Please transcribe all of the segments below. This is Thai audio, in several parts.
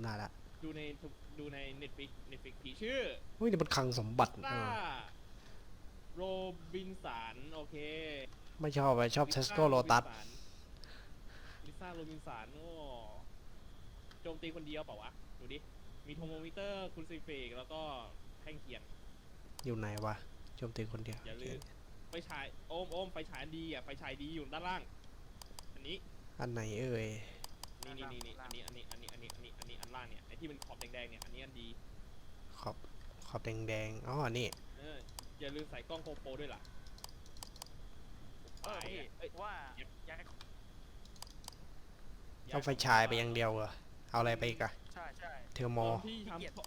ำได้ละดูในดูในเน็ตฟิกเน็ตฟิกผีชื่ออุ้ยนี่มันคลังสมบัติลิเอซ่าอโรบินสันโอเคไม่ชอบไปชอบเทสโก้โลตัสลิซ่าโรบินสันโอ้โจมตีคนเดียวเปล่าวะ ดูดิ มีโทโมมิเตอร์คุณซิฟิกแล้วก็แท่งเขียน อยู่ไหนวะโจมตีคนเดียวอย่าลืม ไฟฉายโอมโอมไฟฉายอันดีอะไฟฉายดีอยู่ด้านล่าง อันนี้ อันไหนเอ่ย นี่นี่นี่นี่อันนี้อันนี้อันนี้อันางเนี่ยไอที่เป็นขอบแดงๆเนี่ยอันนี้อันดีขอบขอบแดงๆอ๋อนี่เอออย่าลืมใส่กล้องโคโปรด้วยล่ะเออพี่เอ้ยว่าย้ายเอาไฟฉายไปอย่างเดียวเหรอเอาอะไรไปอีกอะใช่ใช่เทอร์โมตอนพี่ทำช่อง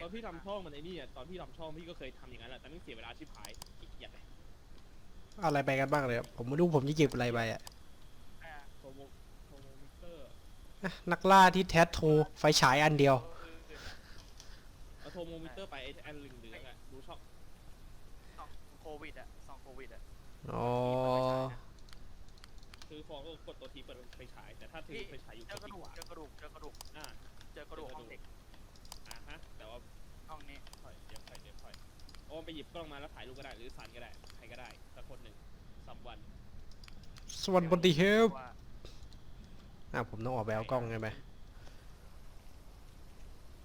ตอนพี่ทำช่องมันไอ้นี่อะตอนพี่ทำช่องพี่ก็เคยทำอย่างนั้นแหละแต่ไม่เสียเวลาชิบหายขี้เกียจเลยเอาอะไรไปกันบ้างเลยผมไม่รู้ผมจะหยิบอะไรไปอะ อ่า โทโมโทโมมิเตอร์ อะ นักล่าที่แทสโทไฟฉายอันเดียว เออเออเอาโทโมมิเตอร์ไปไอ้อันเหลืองๆอะดูช่องซองโควิดอะซองโควิดอะอ๋อคือฟองก็กดตัวทีเปิดไฟฉายแต่ถ้าถือไฟฉายอยู่เจอกระดูกขวาเจอกระดูกเจอกระดูกอ่าเจอกระดูกห้องเด็กอ่าฮะแต่ว่าห้องนี้ถอยเดี๋ยวถอยเดี๋ยวถอยโอมไปหยิบกล้องมาแล้วถ่ายรูปก็ได้หรือสันก็ได้ใครก็ได้สักคนหนึ่งสัมวันสวัสดีเฮลว่า อะผมต้องออกไปเอากล้องไงไหม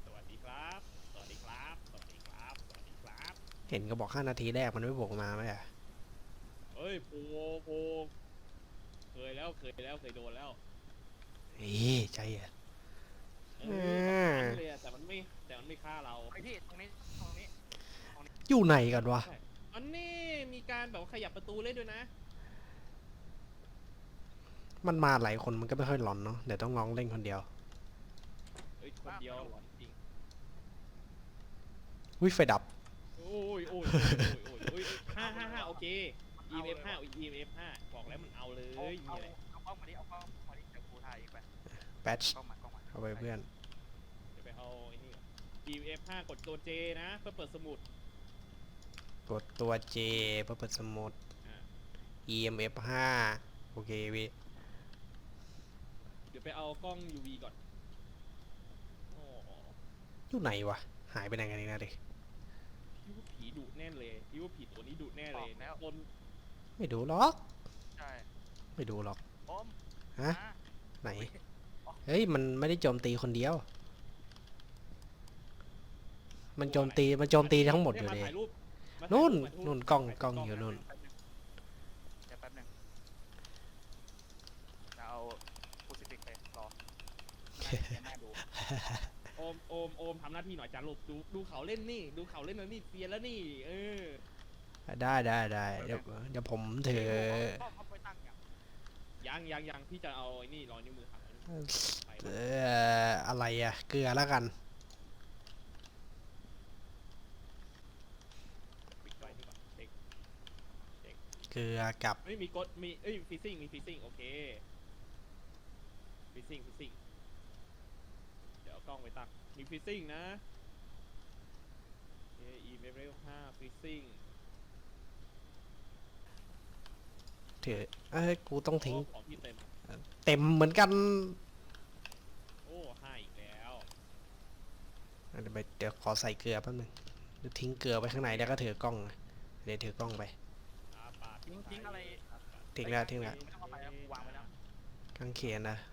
สวัสดีครับ สวัสดีครับ สวัสดีครับ สวัสดีครับ เห็นก็บอกห้านาทีแรกมันไม่บวกมาไหมอะเฮ้ยโพโพเคยแล้ว เคยแล้ว เคยโดนแล้วเฮ้ยใจเย็น เออือมมันเลยอะแต่มันไม่ แต่มันไม่ฆ่าเรา ไอพี่ตรงนี้ตรงนี้อยู่ไหนกันวะ อันนี้มีการแบบว่าขยับประตูเล่นด้วยนะ มันมาหลายคนมันก็ไม่ค่อยหลอนเนาะเดี๋ยวต้องลองเล่นคนเดียวเฮ้ยคนเดียวหลอนจริงวิไฟดับ โอ้ยโอ้ยโอ้ยโอ้ยโอ้ยห้าห้าห้าโอเค EMF ห้า EMF ห้าบอกแล้วมันเอาเลยเอามีเอาอะไรเอากล้องมาดิเอากล้องมาดิเดี๋ยวกูถ่ายอีกแบบแบตชกล้องมากล้องมาเอาไปเพื่อน เดี๋ยวไปเอาไอ้นี่ก่อน EMF ห้ากดตัว J นะ เพื่อเปิดสมุดกดตัว J เพื่อเปิดสมุด อ่า EMF 5โอเคพี่ เดี๋ยวไปเอากล้อง UV ก่อนโอ้อยู่ไหนวะ หายไปไหนกันนี่นะเด็กพี่ว่าผีดุแน่เลยพี่ว่าผีตัวนี้ดุแน่เลยต้นไม่ดูหรอก ใช่ไม่ดูหรอกโอมฮะมาไหน เฮ้ย มันไม่ได้โจมตีคนเดียว มันโจมตี มันโจมตีทั้งหมดอยู่เนี่เลยมาถ่ายรูปมาถ่ายนู่นรูปมาถ่ายรูปนู่นกล้องกล้องอยู่นู่น แป๊บนึงเดี๋ยวแป๊บนึงจะเอาคูซิฟิกไปรอน่าน่าดู โอมโอมโอมทำหน้าที่หน่อยจานลูกดูดูเขาเล่นนี่ ดูเขาเล่นแล้วนี่เซียนแล้วนี่ เออได้ได้ได้เดี๋ยวเดี๋ยวผมถือป้อมเขาไปตั้งอย่างยังยังยังพี่จะเอาไอ้นี่รอยนิ้วมือหักไปเอ่ออะไรอะเกลือแล้วกันปิดไว้ดีกว่าเช็คเกลือกับไม่มีกดมีเอ้ยฟิซซิ่งมีฟิซซิ่งโอเคฟิซซิ่งฟิซซิ่ง เดี๋ยวเอากล้องไปตั้งมีฟิซซิ่งนะโอเคอีเมลห้าฟิซซิ่งถือเอ้ยกูต้องทิ้ง ของพี่เต็ม เต็มเหมือนกันโอ้ห้าอีกแล้วเดี๋ยวไปเดี๋ยวขอใส่เกลือแป๊บนึงเดี๋ยวทิ้งเกลือไว้ข้างในแล้วก็ถือกล้องเดี๋ยวถือกล้องไป อาปาดทิ้งทิ้งอะไรทิ้งแล้วทิ้งแล้ว ไม่ต้องเอาไปแล้วกูวางไว้แล้ว กางเขนนะไซยากับ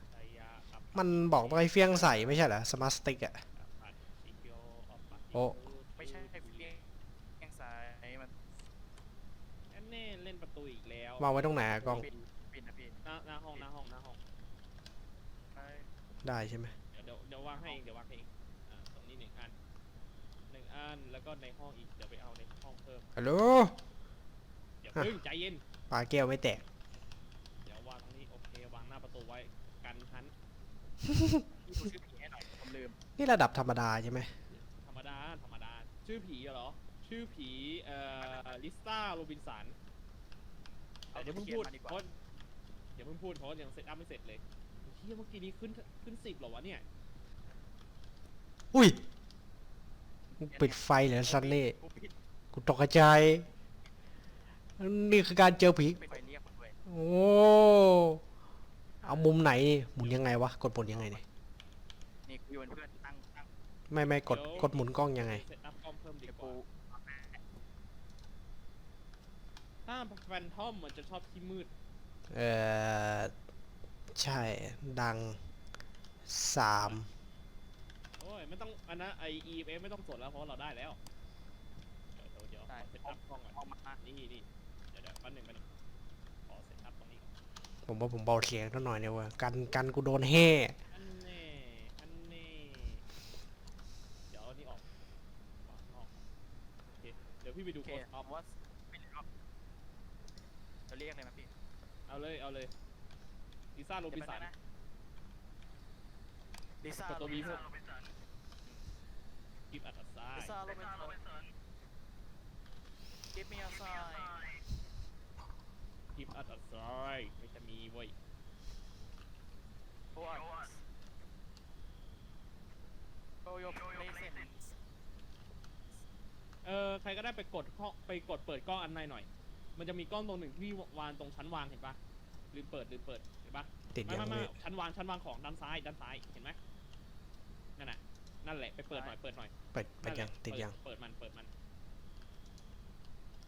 มันบอกต้องให้เฟี้ยงใส่ไม่ใช่เหรอสมาร์ทสติ๊กอะปัดชิเกียวออกปัดโอ้ไม่ใช่ไอ้เลี้ยงแกงสายมันแอนเน่เล่นประตูอีกแล้ววางไว้ตรงไหนอะกล้องปิดปิดนะพี่หน้าหน้าห้องหน้าห้องหน้าห้องไปได้ใช่ไหมเดี๋ยวเดี๋ยวเดี๋ยววางให้เองเดี๋ยววางให้เองอ่าตรงนี้หนึ่งอันหนึ่งอันแล้วก็ในห้องอีกเดี๋ยวไปเอาในห้องเพิ่มฮัลโหลเดี๋ยวเพิ่งใจเย็นปลาแก้วไม่แตกเดี๋ยววางตรงนี้โอเควางหน้าประตูไว้กันทัน พี่ดูชื่อผีให้หน่อยผมลืม นี่ระดับธรรมดาใช่ไหมธรรมดา ธรรมดา ชื่อผีเหรอ ชื่อผีเอ่อลิซ่าโรบินสันเอาเดี๋ยวเดี๋เพิ่ยวงเขียพูนดมาดีกว่า เพราะเดี๋ยวเพิ่งพูดเพราะยังเซตอัพไม่เสร็จเลยเฮียเมื่อกี้นี้ขึ้นขึ้นสิบเหรอวะเนี่ยอุ้ยมึงปิดไฟเหรอซันเล่กูปิดกูตกใจายนี่คือการเจอผีปิดไฟเรียกคนด้วยโอ้ เอามุมไหนนี่หมุนยังไงวะ กดปุ่มยังไงเนี่ยนี่กูอยู่อยู่เป็นเพื่อนตั้งตั้งไม่ไม่กดกดหมุนกล้องยังไง เซตอัพกล้องเพิ่มดีเดี๋ยวกกูว่าถ้าแฟนทอมมันจะชอบที่มืดเออใช่ดังสามโอ้ยไม่ต้องอันนั้นไอเอฟไม่ต้องสนแล้วเพราะเราได้แล้วเดี๋ยวเดี๋ยวเดี๋ยวขอเซตอัพกล้องก่อนเอามานี่นี่เดี๋ยวเดี๋ยวแป๊บหนึงแป๊บหนึงขอเซตอัพตรงนี้ก่อน ผมว่าผมเบาเสียงก็หน่อยเนี่ยว่ากันกันกูโดนแห่อันแน่อันแน่เดี๋ยวเอานี่ออกวางนอกโอเคเดี๋ยวพี่ไปดูโอเคโค้ดออฟว่าเป็นรอบจะเรียกเลยไหมพี่เอาเลยเอาเลยลิซ่าโรบินสัน ลิซ่ากดตัว V โรเพิ่มกิฟอัดซ้ายลิซ่าโรบินสัน Give me a sign กิฟอัดซ้ายไม่จะมีเว้ย Who are you Show your presence เออใครก็ได้ไปกดข้อไปกดเปิดกล้องอันในหน่อย มันจะมีกล้องตรงหนึ่งที่วางตรงชั้นวางเห็นปะลืมเปิดลืมเปิดเห็นปะติดไม่ยังไม่ไม่ไม่ชั้นวางชั้นวางของด้านซ้ายด้านซ้ายเห็นไหมนั่นน่ะนั่นแหละไปเปิดหน่อยเปิดหน่อยเปิดเปิดนั่นแหยัละงติดยังเปิดมันเปิดมัน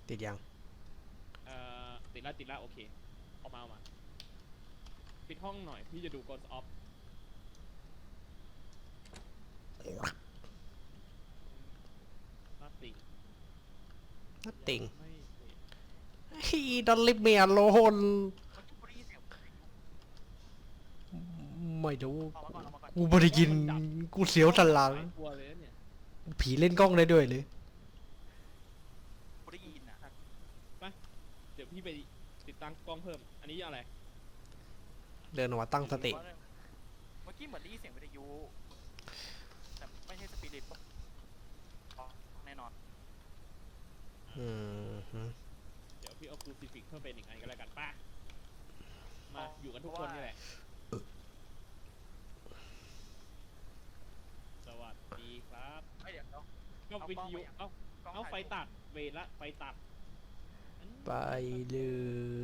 ติดยังเอ่อ ติดแล้วติดแล้วโอเคเอามาเอามา ปิดห้องหน่อยพี่จะดู Ghost of นัตติงนัตติงไม่เห็นฮีดอลลิเมียโลนมันกูได้ยินเสียงไม่รู้เอามาก่อนเอามาก่อนกูไม่ได้ยิน กูเสียวสันหลังไม่กลัวเลยนะเนี่ย ผีเล่นกล้องได้ด้วยเลย กูได้ยินอะ เดี๋ยว พี่ไปติดตั้งกล้องเพิ่ม อันนี้อะไร เดินออกมาตั้งสติ เมื่อกี้เหมือนได้ยินเสียงวิทยุแต่ไม่ใช่สปิริตอ๋อแน่นอน อืมฮึ เดี๋ยวพี่เอาคูซิฟิกเพิ่มเป็นอีกอันก็แล้วกันป้ามาอยู่กันทุกคนนี่แหละ สวัสดีครับ ไม่เดี๋ยวเดี๋ยว ก็เอาวิกล้ทองยุไปยังเอ้ากล้องเอาไฟถ่ายรูปตัดเวรละไฟตัดอัน ไปเลย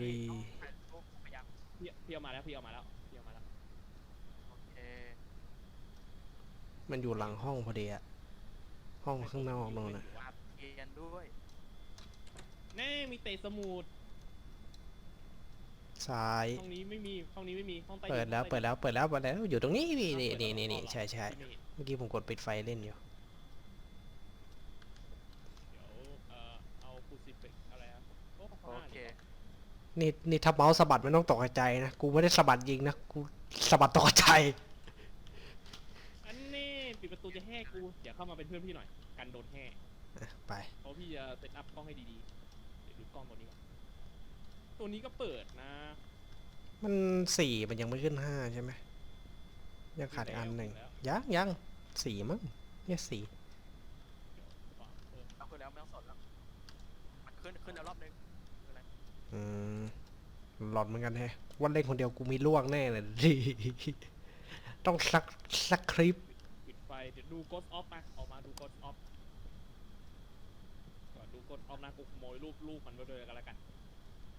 นี่เอาถ่ายรูปไปยังพี่พี่เอามาแล้วพี่เอามาแล้วพี่เอามาแล้วโอเคมันอยู่หลังห้องพอดีอะห้องข้างนอกนู่นนะวาดเกียนด้วยแน่มีเตะสมุดซ้าย ห้องนี้ไม่มีห้องนี้ไม่มีห้องใต้ดินเปิดแล้วห้องเปิใต้ดแล้ว เปิดแล้วเปิดแล้ว อยู่ตรงนี้พี่นี่เปิดนี่แล้วนี่นี่อ๋อใช่ใช่พี่ไม่เห็นเมื่อกี้ผมกดปิดไฟเล่นอยู่ เดี๋ยวเอ่อเอาคูซิฟิกอะไรอะโอ้ โอ ข้างหน้า เค นี่นี่นี่ถ้าเมาส์สะบัดไม่ต้องตกใจนะ กูไม่ได้สะบัดยิงนะ กูสะบัดตกใจ อันนี้ปิดประตูจะแห่กูอย่าเข้ามาเป็นเพื่อนพี่หน่อย กันโดนแห่อะไป เพราะพี่จะเซตอัพกล้องให้ดีๆเดี๋ยวดูกล้องตัวนี้ก่อนตัวนี้ก็เปิดนะมันสี่มันยังไม่ขึ้นห้าใช่ไหมยังขาดอีกอันหนึ่งแล้วยังยังสี่มั้งเนี่ยสี่ฝากเพิ่มเอาขึ้นแล้วไม่ต้องสนแล้วมันขึ้นขึ้นแล้วรอบนึงคื ออะไรอืมหลอนเหมือนกันแฮะวันเล่นคนเดียวกูมีล่วงแน่เลยดิต้องสักสักคลิปปิดไฟเดี๋ยวดู Ghost Off มาออกมาดู Ghost Off ก่อนดู Ghost Off นะกูขโมยรูปลูกมันไว้ด้วยกันแล้วกัน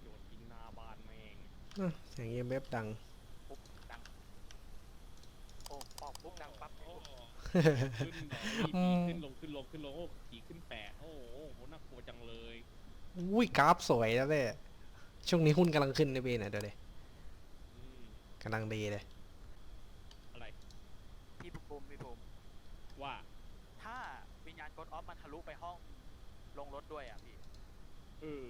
โยนทิ้งหน้าบ้านแม่งอะเสียงเอ็มเอฟดัง ปุ๊บดังโอ้ปอกปุ๊บดังปั๊บโอ้ปุ๊บขึ้นเหรอมีปีขึ้นลงขึ้นลงขึ้นลงโอ้ขี่ขึ้นแปดโอ้โหโหน่ากลัวจังเลย อุ้ยกราฟสวยแล้วเนี่ย ช่วงนี้หุ้นกำลังขึ้นนะพี่นะเดี๋ยวเลยอืมกำลังดีเลย อะไร พี่ภูมิพี่ภูมิว่า ถ้าวิญญาณกดออฟมันทะลุไปห้องลงรถด้วยอะพี่เออ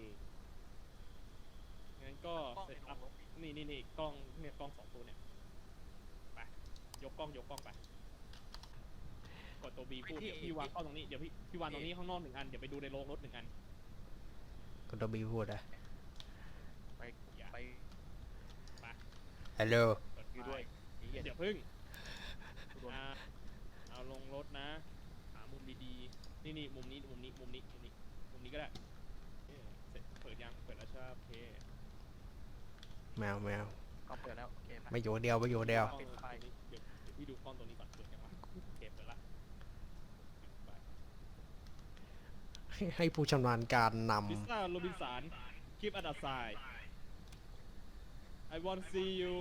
งั้นก็กล้องเซในตโรอัพงรถนี่นี่นี่กล้องเนี่ยกล้องสองตัวเนี่ยไปยกกล้องยกกล้องไปกดตัวบีพูดเดี๋ยวพี่วางกล้องตรงนี้เดี๋ยวพี่พี่วางตรงนี้ข้างนอกหนึ่งอันเดี๋ยวไปดูในโรงรถหนึ่งอัน ก็ต้องบีพูดอะ ไป อย่า ไป ฮัลโหลเปิดอยู่ด้วยไฟเดี๋ยวพึ่งดูด้วยอ่าเอาลงรถนะหามุมดีๆ นี่นี่มุมนี้มุมนี้มุมนี้มุมนี้มุมนี้ก็ได้เอ๊ะเสร็จเปิดยังเปิดแล้วใช่ไหมโอเคแมวแมวก็เปิดแล้วโอเคไปไม่อยู่เดียวไม่อยู่เดียวกล้องปิดไฟตรงนี้เดี๋ยวเดี๋ยวพี่ดูกล้องตรงนี้ก่อนเปิดยังวะเก็บไปละปิดไฟให้ให้ผู้ชำนาญการนลิซ่าโรบินสัน keep at a side I want to see you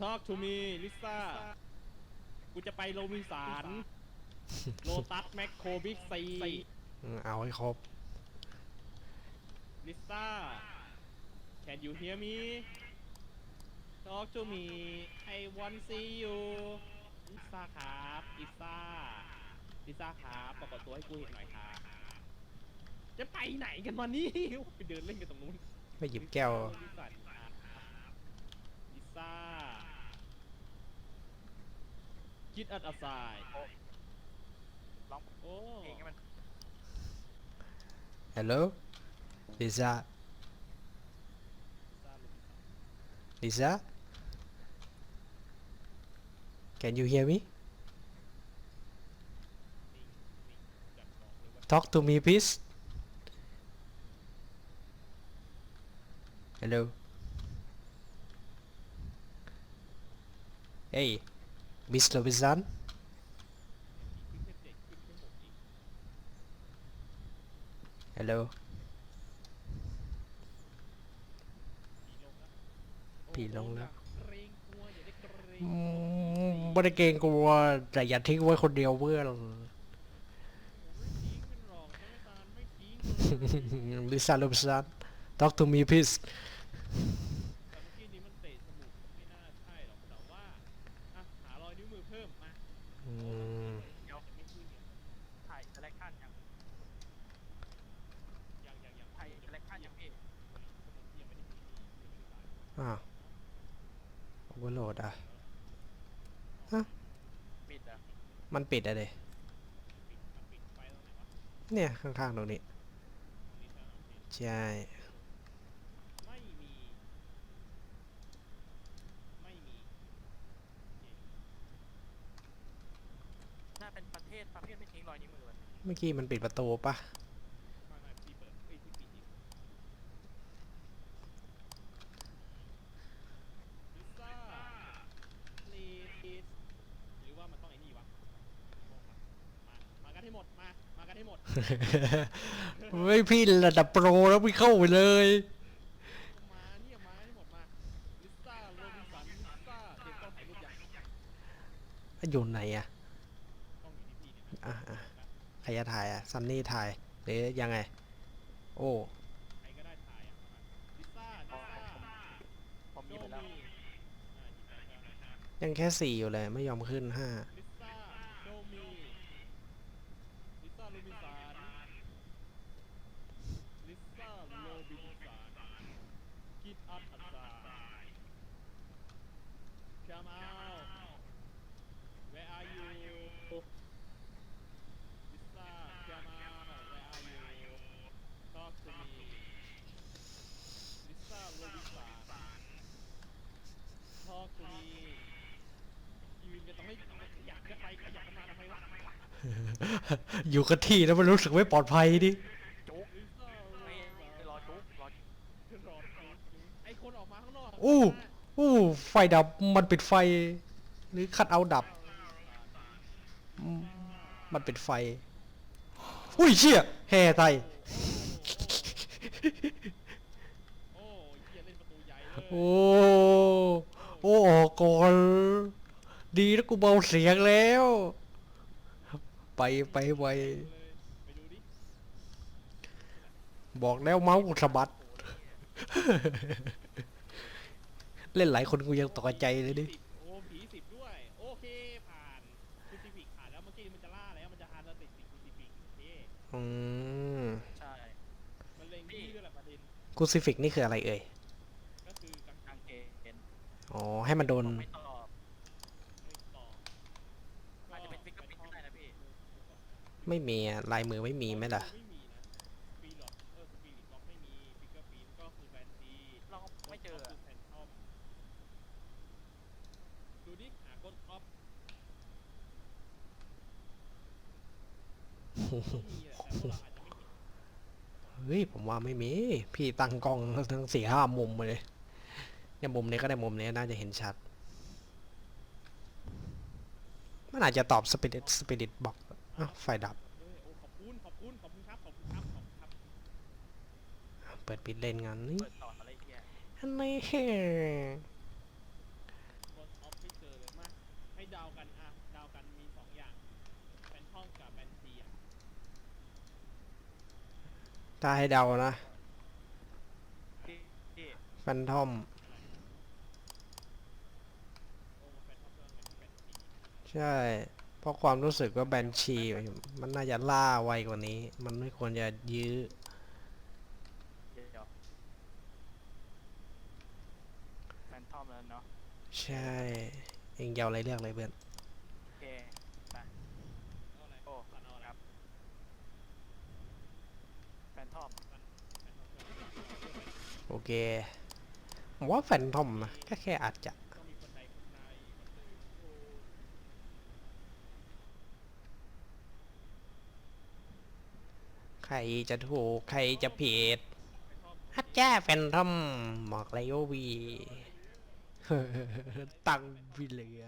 talk to me ลิซ่ากูจะไปโรบินสันโลตัสแมคโครบิ๊กซีอืมเอาให้ครบ ลิซ่า Can you hear me Talk to me I want see you ลิซ่าครับลิซ่าลิซ่าครับปรากฏตัวให้กูเห็นหน่อยครับจะไปไหนกันวันนี้ ไปเดินเล่นกันตรงนู้นไม่หยิบแก้วลิซ่าลิ ซ่าคิดอัดอัสาย ร้อง โอ้ เพลงให้มัน Hello Lisa Lisa Can you hear me Talk to me please Hello เฮ้ยมิสโลวิสันฮัลโหลผีลงแล้วไม่ได้เกรงกลัว แต่อย่าทิ้งไว้คนเดียวเพื่อนลิซาลูบซันทักทูมีพิส เพิ่มมาอืมเดี๋ยวจะไม่ขึ้นเนี่ยถ่ายแลกขั้นยังยังยังยังถ่ายแลกขั้นยังพี่ยังไม่ได้มียังไม่ได้ตายอ้าวโอเวอร์โหลดอะปิดอะมันปิดอะเดปิดมันปิดไฟตรงไหนวะเนี่ย ข้างๆตรงนี้ตรงนี้ใช่ไหมโอเค ใช่ ไม่มี ไม่มี น่า เป็นประเทศประเภทไม่ทิ้งรอยนิ้วมือเลยเมื่อกี้มันปิดประตูปะไม่ไม่พี่เปิดเอ้ยพี่ปิดอีกลิซ่า please หรือว่ามันต้องไอ้นี่วะมามากันให้หมดมามากันให้หมดเฮ้ยพี่ระดับโปรแล้วพี่เข้าไปเลย มาเนี่ยมาให้หมดมาลิซ่าโรบินสันลิซ่าเด็กต้องถ่ายรูปยังอยู่ไหนอะต้อง อยู่ที่พี่เนี่ยนะอะอะใครจะถ่ายอะซันนี่ถ่ายหรือยังไง โอ้ใครก็ได้ถ่ายอะมาลิซ่าลิซ่าผมหยิบไปแล้วอ่าหยิบไปแล้วนะครับยังแค่สี่อยู่เลย ไม่ยอมขึ้นห้า ลิซ่าโดมีลิซ่าโรบินสันลิซ่าโรบินสันกิดอัพอัสซา Come out Where are you Lisa come out Where are you Talk to me Lisa Robinson Talk to me ยืนกันต้องให้ขยับกันไปขยับกันมาทำไมวะ อยู่กับที่แล้วมันรู้สึกไม่ปลอดภัยดิจุ๊กลิซ่าไม่รอชุบรอชุบไอคนออกมาข้างนอกอู้อู้ไฟดับมันปิดไฟ หรือคัดเอาดับอืมมันปิดไฟ อุ้ยเชี่ยแห่ไตโอ้ยเฮียเล่นประตูใหญ่เลยโอ้ โอ้ออกก่อน ดีแล้วกูเบาเสียงแล้ว ไปไปไปเลยไปดูดิบอกแล้วเมาส์กูสะบัด เล่นหลายคนกูยังตกใจเลยดิโอ้ผีสิบด้วย โอเค ผ่านคูซิฟิกผ่านแล้วเมื่อกี้มันจะล่าแล้วมันจะฮาร์ดติดสิคูซิฟิกโอเคอืมใช่ มันเล็งที่ด้วยแหละประเด็นกูซิฟิกนี่คืออะไรเอ่ย ก็คือกางกางเกงอ๋อ ให้มันโดน ไม่ตอบ ไม่ต่อ อาจจะเป็นฟิกเกอร์ปินก็ได้นะพี่ ไม่มีลายมือไม่มีไหมล่ะเราไม่เจอดูดิหากดออฟเฮ้ยผมว่าไม่มี พี่ตั้งกล้องทั้งสี่ห้ามุมเลยเนี่ยมุมนี้ก็ได้มุมนี้น่าจะเห็นชัด มันอาจจะตอบสปิริตสปิริตบอก อ้าวไฟดับเขอบคุณขอบคุณขอบคุณครับขอบคุณครับขอบคุณครับเปิดปิดเล่นงานนี่อันไหนเหรอถ้าให้เดานะแฟนทอมใช่ เพราะความรู้สึกว่าแบนชี มันน่าจะล่าไวกว่านี้ มันไม่ควรจะยื้อเดี๋ยวแฟนทอมแล้วเนาะ ใช่ เองยาวอะไรเลือกเลยเพื่อนโอเคไปเอาอะไรโอ้ตันเอาอะไรครับแฟนทอมแฟนท็อปเรื่องโอเคผมว่าแฟนทอมนะแค่แค่อาจจะ ต้องมีคนใดคนใดคนหนึ่งโอ้ ใค รจะถูกใครจะผิดฮัจแจ้แฟนทอมบอกเลยโอวี ตังวิเหลือ